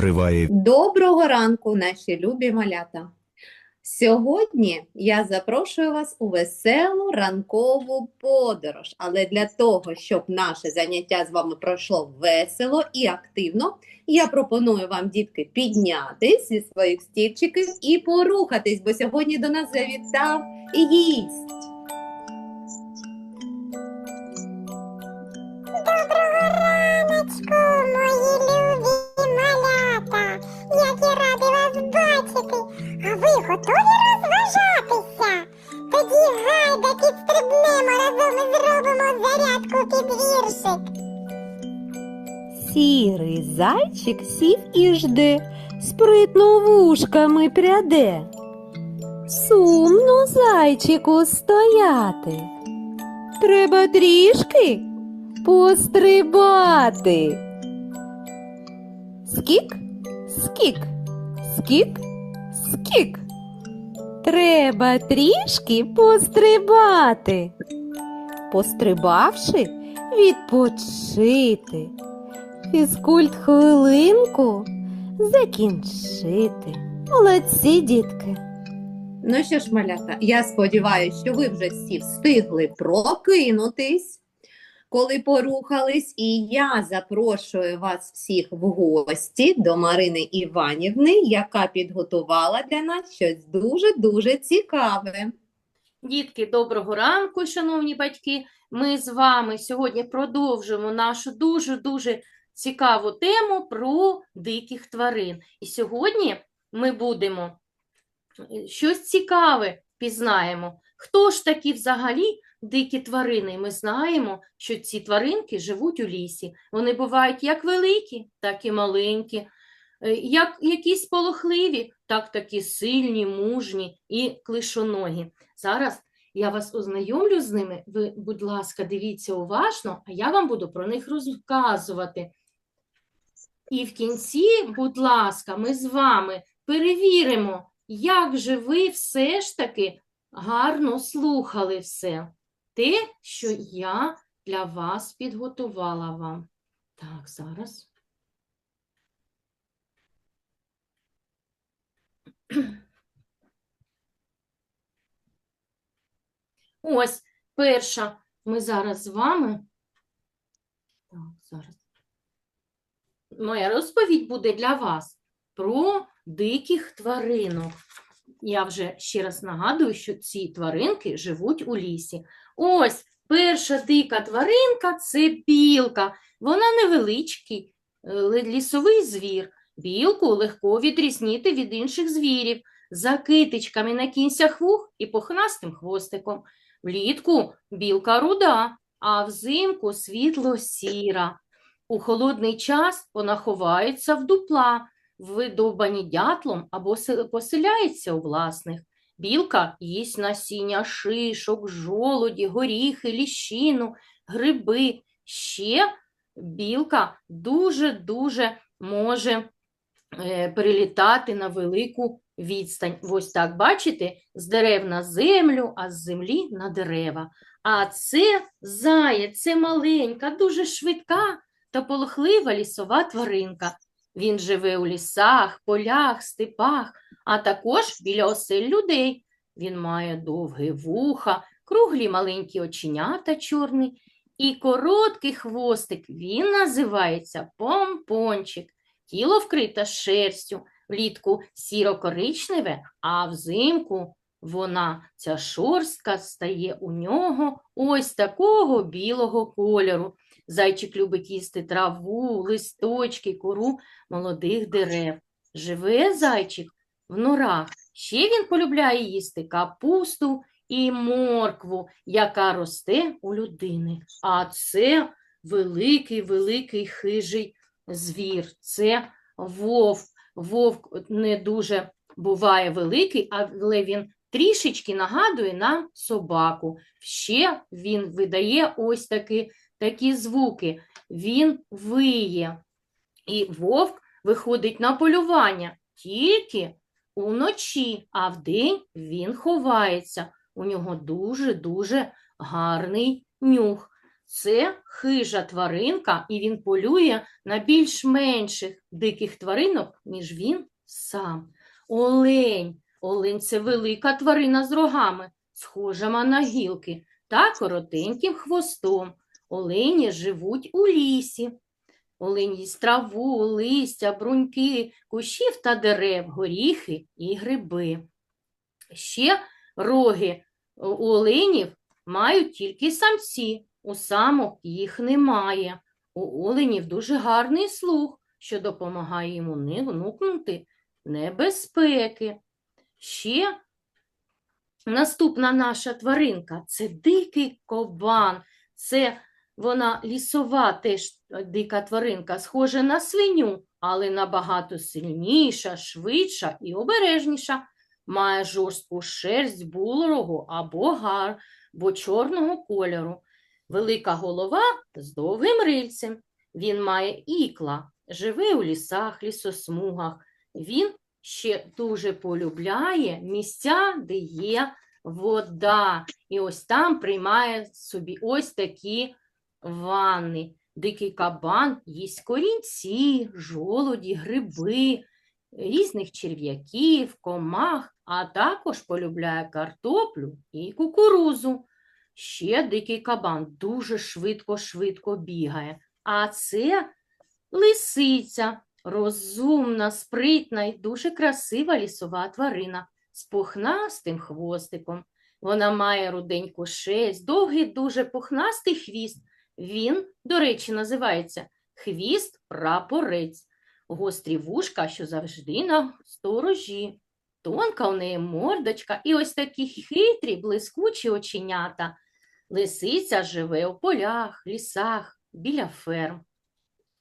Триває Доброго ранку, наші любі малята! Сьогодні я запрошую вас у веселу ранкову подорож. Але для того, щоб наше заняття з вами пройшло весело і активно, я пропоную вам, дітки, піднятись зі своїх стільчиків і порухатись, бо сьогодні до нас завітав гість. І зробимо зарядку під віршик. Сірий зайчик сів і жде, спритно вушками пряде. Сумно зайчику стояти. Треба трішки пострибати. Скік, скік, скік, скік. Треба трішки пострибати. Пострибавши, відпочити. Фізкульт хвилинку закінчити. Молодці, дітки. Ну що ж, малята, я сподіваюся, що ви вже всі встигли прокинутись, коли порухались, і я запрошую вас всіх в гості до Марини Іванівни, яка підготувала для нас щось дуже-дуже цікаве. Дітки, доброго ранку, шановні батьки. Ми з вами сьогодні продовжуємо нашу дуже-дуже цікаву тему про диких тварин. І сьогодні ми будемо е, щось цікаве пізнаємо. Хто ж такі взагалі дикі тварини? Ми знаємо, що ці тваринки живуть у лісі. Вони бувають як великі, так і маленькі, е, як якісь полохливі, так такі сильні, мужні і клишоногі. Зараз я вас ознайомлю з ними. Ви, будь ласка, дивіться уважно, а я вам буду про них розказувати. І в кінці, будь ласка, ми з вами перевіримо, як же ви все ж таки гарно слухали все. Те, що я для вас підготувала вам. Так, зараз. Ось перша. Ми зараз з вами. Так, зараз. Моя розповідь буде для вас про диких тваринок. Я вже ще раз нагадую, що ці тваринки живуть у лісі. Ось перша дика тваринка це білка. Вона невеличкий е, лісовий звір. Білку легко відрізнити від інших звірів за китичками на кінцях вух і пухнастим хвостиком. Влітку білка руда, а взимку світло-сіра. У холодний час вона ховається в дупла, видовбані дятлом або поселяється у власних. Білка їсть насіння шишок, жолоді, горіхи, ліщину, гриби. Ще білка дуже-дуже може перелітати на велику відстань. Ось так, бачите, з дерев на землю, а з землі на дерева. А це заяць, це маленька, дуже швидка та полохлива лісова тваринка. Він живе у лісах, полях, степах, а також біля осель людей. Він має довге вуха, круглі маленькі оченята чорні і короткий хвостик. Він називається помпончик. Тіло вкрите шерстю, влітку сіро-коричневе, а взимку вона, ця шорстка, стає у нього ось такого білого кольору. Зайчик любить їсти траву, листочки, кору молодих дерев. Живе зайчик в норах. Ще він полюбляє їсти капусту і моркву, яка росте у людини. А це великий, великий хижий звір. Це вовк. Вовк не дуже буває великий, але він трішечки нагадує нам собаку. Ще він видає ось такі, такі звуки. Він виє. І вовк виходить на полювання тільки уночі, а вдень він ховається. У нього дуже-дуже гарний нюх. Це хижа тваринка, і він полює на більш менших диких тваринок, ніж він сам. Олень. Олень це велика тварина з рогами, схожа на гілки та коротеньким хвостом. Олені живуть у лісі. Олень їсть траву, листя, бруньки, кущів та дерев, горіхи і гриби. Ще роги у оленів мають тільки самці, у самок їх немає. У оленів дуже гарний слух, що допомагає йому не уникнути небезпеки. Ще наступна наша тваринка це дикий кобан. Це вона лісова теж дика тваринка, схожа на свиню, але набагато сильніша, швидша і обережніша. Має жорстку шерсть бурого або гар, бо чорного кольору. Велика голова з довгим рильцем. Він має ікла, живе у лісах, лісосмугах. Він ще дуже полюбляє місця, де є вода. І ось там приймає собі ось такі ванни. Дикий кабан їсть корінці, жолуді, гриби, різних черв'яків, комах, а також полюбляє картоплю і кукурузу. Ще дикий кабан дуже швидко-швидко бігає. А це лисиця, розумна, спритна і дуже красива лісова тварина з пухнастим хвостиком. Вона має руденьку шерсть, довгий дуже пухнастий хвіст. Він, до речі, називається хвіст прапорець. Гострі вушка, що завжди на сторожі. Тонка у неї мордочка і ось такі хитрі, блискучі оченята. Лисиця живе у полях, лісах, біля ферм.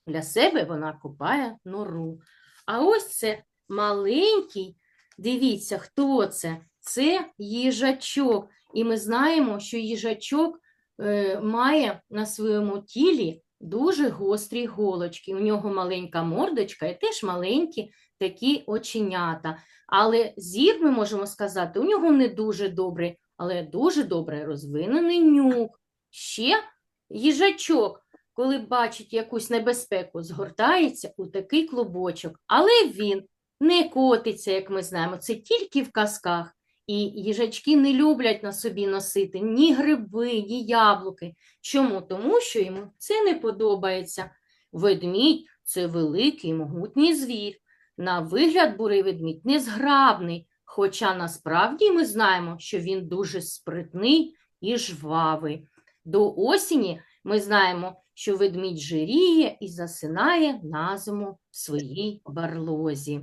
Для себе вона купає нору. А ось це маленький, дивіться, хто це? Це їжачок. І ми знаємо, що їжачок е, має на своєму тілі дуже гострі голочки. У нього маленька мордочка і теж маленькі такі оченята. Але зір, ми можемо сказати, у нього не дуже добрий, але дуже добре розвинений нюх. Ще їжачок, коли бачить якусь небезпеку, згортається у такий клубочок. Але він не котиться, як ми знаємо, це тільки в казках. І їжачки не люблять на собі носити ні гриби, ні яблуки. Чому? Тому що йому це не подобається. Ведмідь це великий могутній звір. На вигляд бурий ведмідь незграбний, хоча насправді ми знаємо, що він дуже спритний і жвавий. До осені ми знаємо, що ведмідь жиріє і засинає на зиму в своїй барлозі.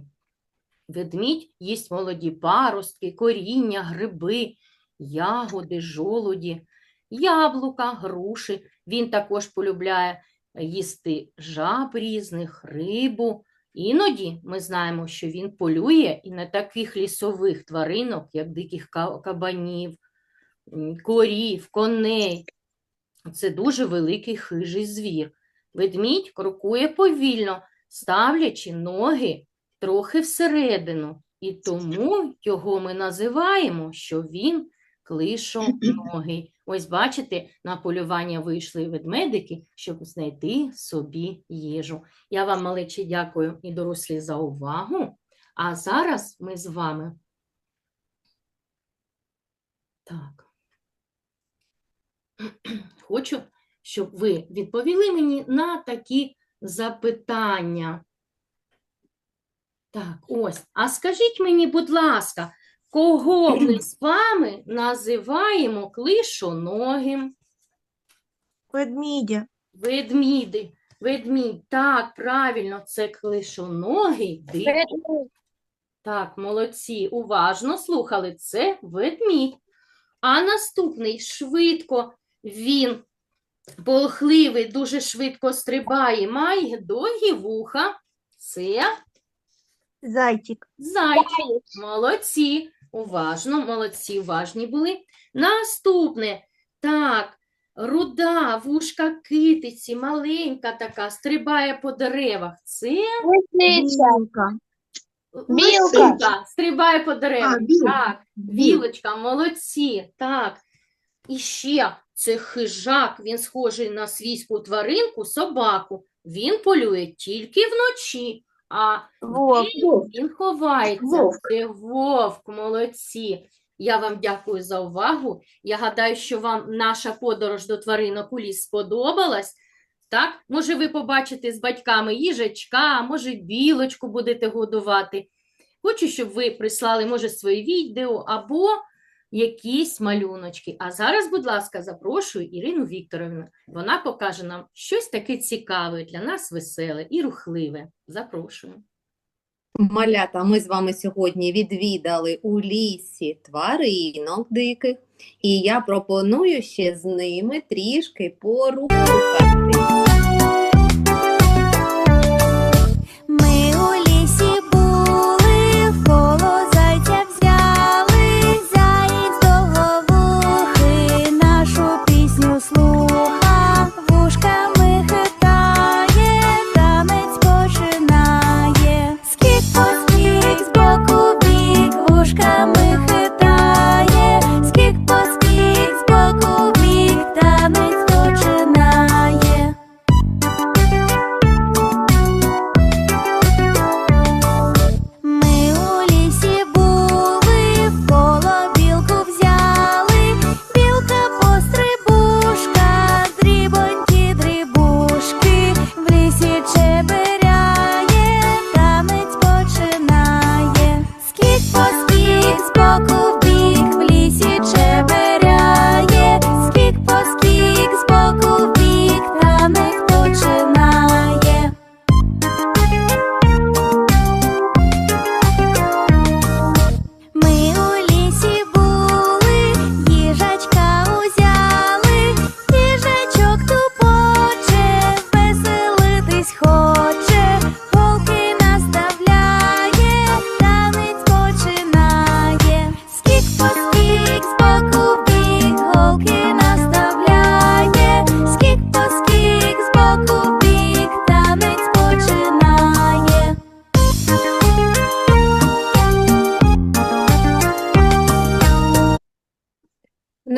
Ведмідь їсть молоді паростки, коріння, гриби, ягоди, жолуді, яблука, груші. Він також полюбляє їсти жаб різних, рибу. Іноді ми знаємо, що він полює і на таких лісових тваринок, як диких кабанів, корів, коней. Це дуже великий хижий звір. Ведмідь крокує повільно, ставлячи ноги трохи всередину, і тому його ми називаємо, що він клишоногий. Ось бачите, на полювання вийшли ведмедики, щоб знайти собі їжу. Я вам, малечі, дякую і дорослі за увагу. А зараз ми з вами. Так. хочу, щоб ви відповіли мені на такі запитання. Так, ось. А скажіть мені, будь ласка, кого ми з вами називаємо клишоногим? Ведмідя. Ведміди. Ведмідь. Так, правильно, це клишоногий дикий. Так, молодці, уважно слухали. Це ведмідь. А наступний швидко він полхливий, дуже швидко стрибає, має довгі вуха. Це Зайчик. Зайчик. Молодці. Уважно, молодці, уважні були. Наступне. Так, руда, вушка китиці, маленька така, стрибає по деревах. Це Білка. лисичка, стрибає по деревах. А, білка. Так, білочка, молодці. Так. І ще це хижак, він схожий на свійську тваринку, собаку. Він полює тільки вночі, а Вовк. Він ховається. Вовк. Це вовк, молодці. Я вам дякую за увагу. Я гадаю, що вам наша подорож до тваринок у ліс сподобалась. Так? Може, ви побачите з батьками їжачка, може, білочку будете годувати. Хочу, щоб ви прислали, може, свої відео або якісь малюночки. А зараз, будь ласка, запрошую Ірину Вікторовну. Вона покаже нам щось таке цікаве, для нас веселе і рухливе. Запрошую. Малята, ми з вами сьогодні відвідали у лісі тваринок диких, і я пропоную ще з ними трішки порухатись.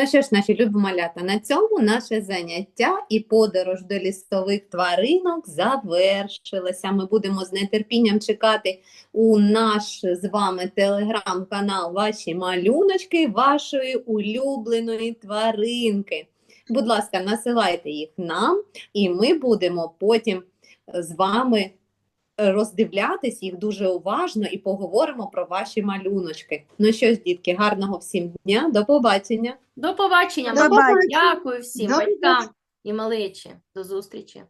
Що ж, наші любі малята, на цьому наше заняття і подорож до лісових тваринок завершилася. Ми будемо з нетерпінням чекати у наш з вами телеграм-канал ваші малюночки вашої улюбленої тваринки. Будь ласка, насилайте їх нам, і ми будемо потім з вами роздивлятись їх дуже уважно і поговоримо про ваші малюночки. Ну що ж, дітки, гарного всім дня, до побачення! До побачення, До побачення. Дякую всім До батькам і малечі. До зустрічі.